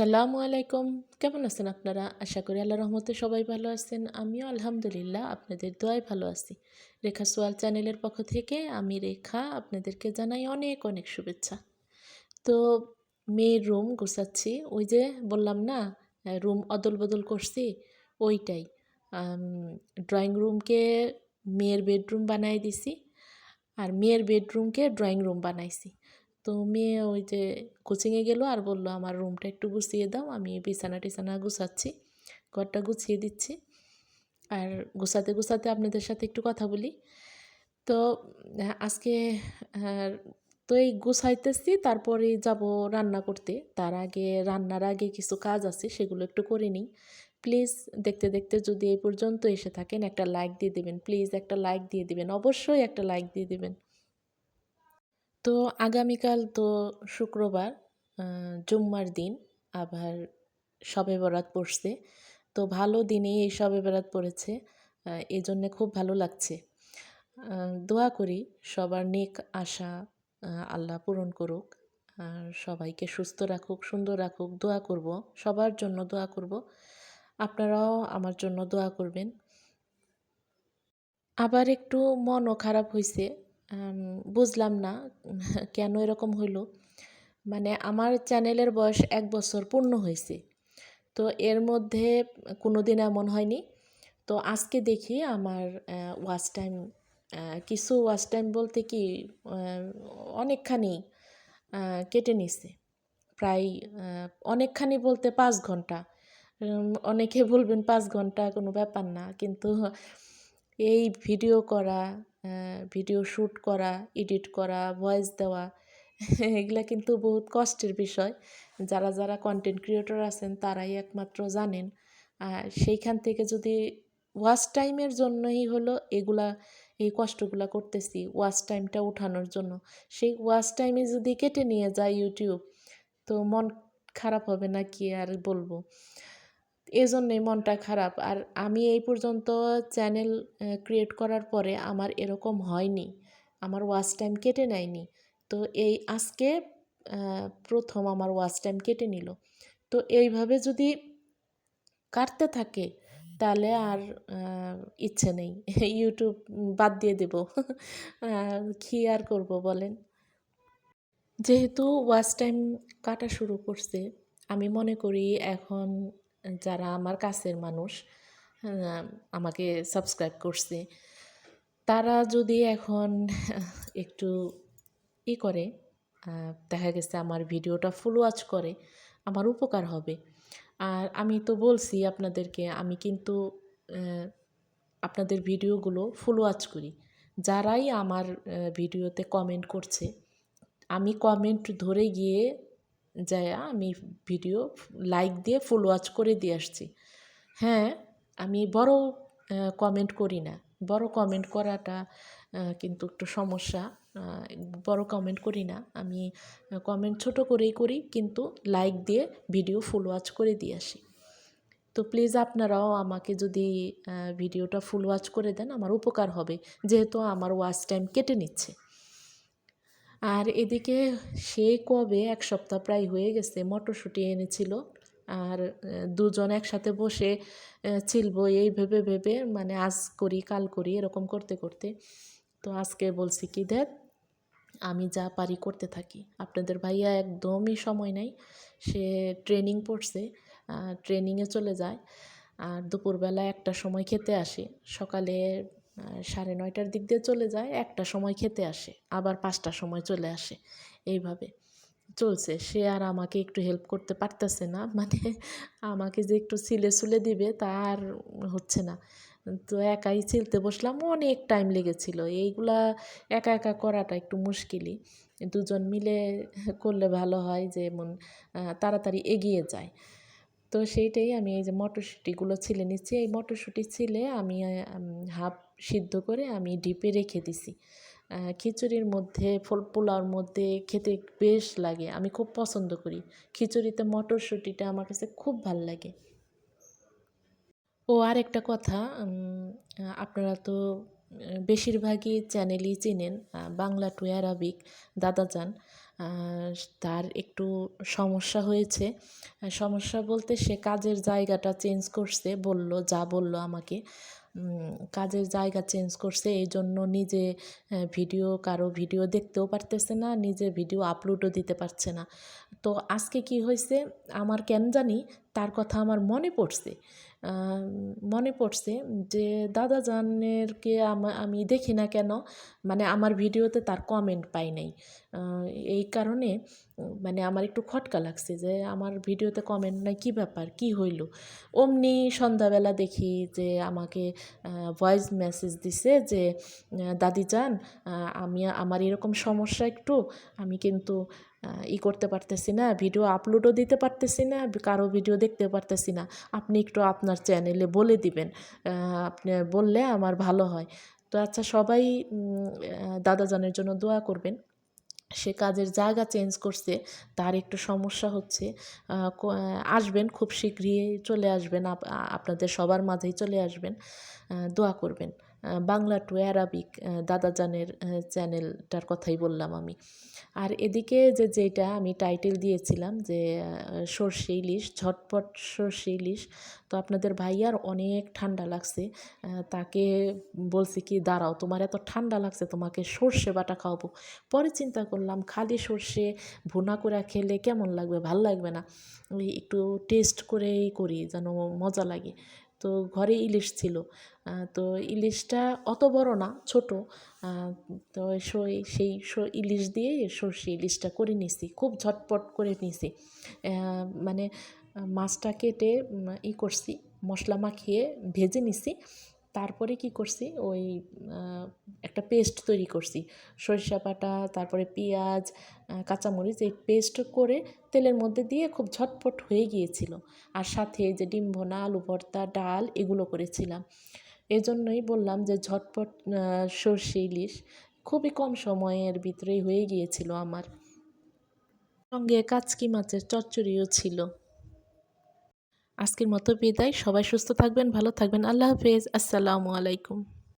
আসসালামু আলাইকুম। কেমন আছেন আপনারা? আশা করি আল্লাহ রহমতে সবাই ভালো আছেন। আমিও আলহামদুলিল্লাহ আপনাদের দোয়ায় ভালো আছি। রেখা সোয়াল চ্যানেলের পক্ষ থেকে আমি রেখা আপনাদেরকে জানাই অনেক অনেক শুভেচ্ছা। তো মেয়ের রুম গুছাচ্ছি। ওই যে বললাম না রুম অদল বদল করছি, ওইটাই। ড্রয়িং রুমকে মেয়ের বেডরুম বানাই দিছি, আর মেয়ের বেডরুমকে ড্রয়িং রুম বানাইছি। তো মেয়ে ওই যে কোচিংয়ে গেলো আর বলল, আমার রুমটা একটু গুছিয়ে দাও, আমি বিছানা টিছানা গুছাচ্ছি, ঘরটা গুছিয়ে দিচ্ছি। আর গুছাতে গুছাতে আপনাদের সাথে একটু কথা বলি। তো, আজকে তো এই গুছাইতেছি, তারপরে যাব রান্না করতে। তার আগে রান্নার আগে কিছু কাজ আছে, সেগুলো একটু করে নিই। প্লিজ দেখতে দেখতে যদি এই পর্যন্ত এসে থাকেন, একটা লাইক দিয়ে দেবেন। প্লিজ একটা লাইক দিয়ে দিবেন। অবশ্যই একটা লাইক দিয়ে দেবেন। তো আগামীকাল তো শুক্রবার জুম্মার দিন, আবার শবে বরাত পড়ছে। তো ভালো দিনেই এই শবে বরাত পড়েছে এই জন্যে খুব ভালো লাগছে। দোয়া করি সবার নেক আশা আল্লাহ পূরণ করুক, আর সবাইকে সুস্থ রাখুক, সুন্দর রাখুক, দোয়া করব, সবার জন্য দোয়া করব। আপনারাও আমার জন্য দোয়া করবেন। আবার একটু মনও খারাপ হয়েছে বুঝলাম না কেন এরকম হইল। মানে আমার চ্যানেলের বয়স এক বছর পূর্ণ হয়েছে। তো এর মধ্যে কোনো দিন এমন হয়নি। তো আজকে দেখি আমার ওয়াচ টাইম কিছু ওয়াচ টাইম বলতে কি অনেকখানি কেটে নিছে। প্রায় অনেকখানি বলতে পাঁচ ঘণ্টা। অনেকে বলবেন পাঁচ ঘণ্টা কোনো ব্যাপার না। কিন্তু এই ভিডিও করা ভিডিও শ্যুট করা এডিট করা ভয়েস দেওয়া, এগুলা কিন্তু বহুত কষ্টের বিষয়। যারা যারা কন্টেন্ট ক্রিয়েটর আছেন, তারাই একমাত্র জানেন। আর সেইখান থেকে যদি ওয়াচ টাইমের জন্যই হলো এগুলা, এই কষ্টগুলা করতেছি ওয়াচ টাইমটা উঠানোর জন্য। সেই ওয়াচ টাইমে যদি কেটে নিয়ে যায় ইউটিউব তো মন খারাপ হবে না কি আর বলব? এজন্যই মনটা খারাপ। আর আমি এই পর্যন্ত চ্যানেল ক্রিয়েট করার পরে আমার এরকম হয়নি। আমার ওয়াচ টাইম কেটে নেয়নি। তো এই আজকে প্রথম আমার ওয়াচ টাইম কেটে নিল। তো এইভাবে যদি কাটতে থাকে, তাহলে আর ইচ্ছে নেই। ইউটিউব বাদ দিয়ে দেব। কী আর করব বলেন? যেহেতু ওয়াচ টাইম কাটা শুরু করছে, আমি মনে করি এখন যারা আমার কাছের মানুষ আমাকে সাবস্ক্রাইব করছে, তারা যদি এখন একটু ই করে দেখা গেছে আমার ভিডিওটা ফুল ওয়াচ করে, আমার উপকার হবে। আর আমি তো বলছি আপনাদেরকে, আমি কিন্তু আপনাদের ভিডিওগুলো ফুল ওয়াচ করি। যারাই আমার ভিডিওতে কমেন্ট করছে, আমি কমেন্ট ধরে গিয়ে যায় আমি ভিডিও লাইক দিয়ে ফুল ওয়াচ করে দিয়ে আসছি। হ্যাঁ আমি বড় কমেন্ট করি না। বড় কমেন্ট করাটা কিন্তু একটু সমস্যা। বড় কমেন্ট করি না। আমি কমেন্ট ছোট করেই করি, কিন্তু লাইক দিয়ে ভিডিও ফুল ওয়াচ করে দিয়ে আসি। তো প্লিজ আপনারাও আমাকে যদি ভিডিওটা ফুল ওয়াচ করে দেন, আমার উপকার হবে। যেহেতু আমার ওয়াচ টাইম কেটে নিচ্ছে। আর এদিকে সে কবে, এক সপ্তাহ প্রায় হয়ে গেছে, মটরশুঁটি এনেছিল। আর দুজন একসাথে বসে ছিলব এই ভেবে ভেবে মানে আজ করি, কাল করি, এরকম করতে করতে। তো আজকে বলছি কি, দেখ, আমি যা পারি করতে থাকি। আপনাদের ভাইয়া একদমই সময় নেই। সে ট্রেনিং পড়ছে ট্রেনিংয়ে চলে যায়। আর দুপুরবেলা একটা সময় খেতে আসে। সকালে সাড়ে নয়টার দিক দিয়ে চলে যায়, একটা সময় খেতে আসে, আবার পাঁচটার সময় চলে আসে। এইভাবে চলছে। সে আর আমাকে একটু হেল্প করতে পারতেছে না মানে আমাকে যে একটু সিলে সুলে দিবে তা আর হচ্ছে না। তো একাই ছিলতে বসলাম, অনেক টাইম লেগেছিল। এইগুলা একা একা করাটা একটু মুশকিলই। দুজন মিলে করলে ভালো হয় যেমন তাড়াতাড়ি এগিয়ে যায়। তো সেইটাই আমি এই যে মটরশুঁটিগুলো ছিলে নিচ্ছি। এই মটরশুঁটি ছিলে আমি হাফ সিদ্ধ করে আমি ডিপে রেখে দিছি। খিচুড়ির মধ্যে ফল পোলাওর মধ্যে খেতে বেশ লাগে আমি খুব পছন্দ করি। খিচুড়িতে মটরশুঁটিটা আমার কাছে খুব ভালো লাগে। ও আর একটা কথা আপনারা তো বেশিরভাগই চ্যানেলই চেনেন বাংলা টু অ্যারাবিক দাদা যান। আহ, তার একটু সমস্যা হয়েছে। সমস্যা বলতে সে কাজের জায়গাটা চেঞ্জ করছে, বলল, যা বলল আমাকে। কাজের জায়গা চেঞ্জ করছে এই জন্য নিজে ভিডিও, কারও ভিডিও দেখতেও পারতেছে না নিজে ভিডিও আপলোডও দিতে পারছে না। তো আজকে কি হয়েছে, আমার কেন জানি তার কথা আমার মনে পড়ছে। মনে পড়ছে যে দাদা জানেরকে আমা- আমি দেখি না কেন? মানে আমার ভিডিওতে তার কমেন্ট পাই নাই। এই কারণে মানে আমার একটু খটকা লাগছে যে আমার ভিডিওতে কমেন্ট নাই, কী ব্যাপার? কি হইল? অমনি সন্ধ্যাবেলা দেখি যে আমাকে ভয়েস মেসেজ দিছে যে দাদি যান আমি, আমার এরকম সমস্যা একটু, আমি কিন্তু ই করতে পারতেছি না ভিডিও আপলোডও দিতে পারতেছি না, কারও ভিডিও দেখতে পারতেছি না। আপনি একটু আপনার চ্যানেলে বলে দিবেন আপনি বললে আমার ভালো হয়। তো আচ্ছা সবাই দাদাজানের জন্য দোয়া করবেন। সে কাজের জায়গা চেঞ্জ করছে, তার একটু সমস্যা হচ্ছে। আসবেন, খুব শীঘ্রই চলে আসবেন আপনাদের সবার মাঝেই চলে আসবেন। দোয়া করবেন। বাংলা টু অ্যারাবিক দাদাজানের চ্যানেলটার কথাই বললাম আমি। আর এদিকে যে যেটা আমি টাইটেল দিয়েছিলাম যে সর্ষে ইলিশ, ঝটপট সর্ষে ইলিশ, তো আপনাদের ভাইয়ার অনেক ঠান্ডা লাগছে। তাকে বলছি কি, দাঁড়াও, তোমার এত ঠান্ডা লাগছে, তোমাকে সর্ষে বাটা খাওয়াবো। পরে চিন্তা করলাম, খালি সর্ষে ভুনা করে খেলে কেমন লাগবে? ভালো লাগবে না। একটু টেস্ট করেই করি, যেন মজা লাগে। তো ঘরে ইলিশ ছিল। তো ইলিশটা অত বড় না, ছোট। তো সই- সেই ইলিশ দিয়ে সর্ষে ইলিশটা করে নিছি, খুব ঝটপট করে নিছি। মানে মাছটা কেটে ই করছি, মশলা মাখিয়ে ভেজে নিছি। তারপরে কি করছি, ওই একটা পেস্ট তৈরি করছি। সরিষা বাটা, তারপরে পেঁয়াজ কাঁচামরিচ, এই পেস্ট করে তেলের মধ্যে দিয়ে খুব ঝটপট হয়ে গিয়েছিল। আর সাথে যে ডিম ভোনা, আলু ভর্তা, ডাল, এগুলো করেছিলাম। এজন্যই বললাম যে ঝটপট সর্ষে ইলিশ খুবই কম সময়ের ভিতরেই হয়ে গিয়েছিল আমার। সঙ্গে কাচকি মাছের চচ্চড়িও ছিল। আজকের মতো বিদায়। সবাই সুস্থ থাকবেন, ভালো থাকবেন। আল্লাহ হাফেজ। আসসালামু আলাইকুম।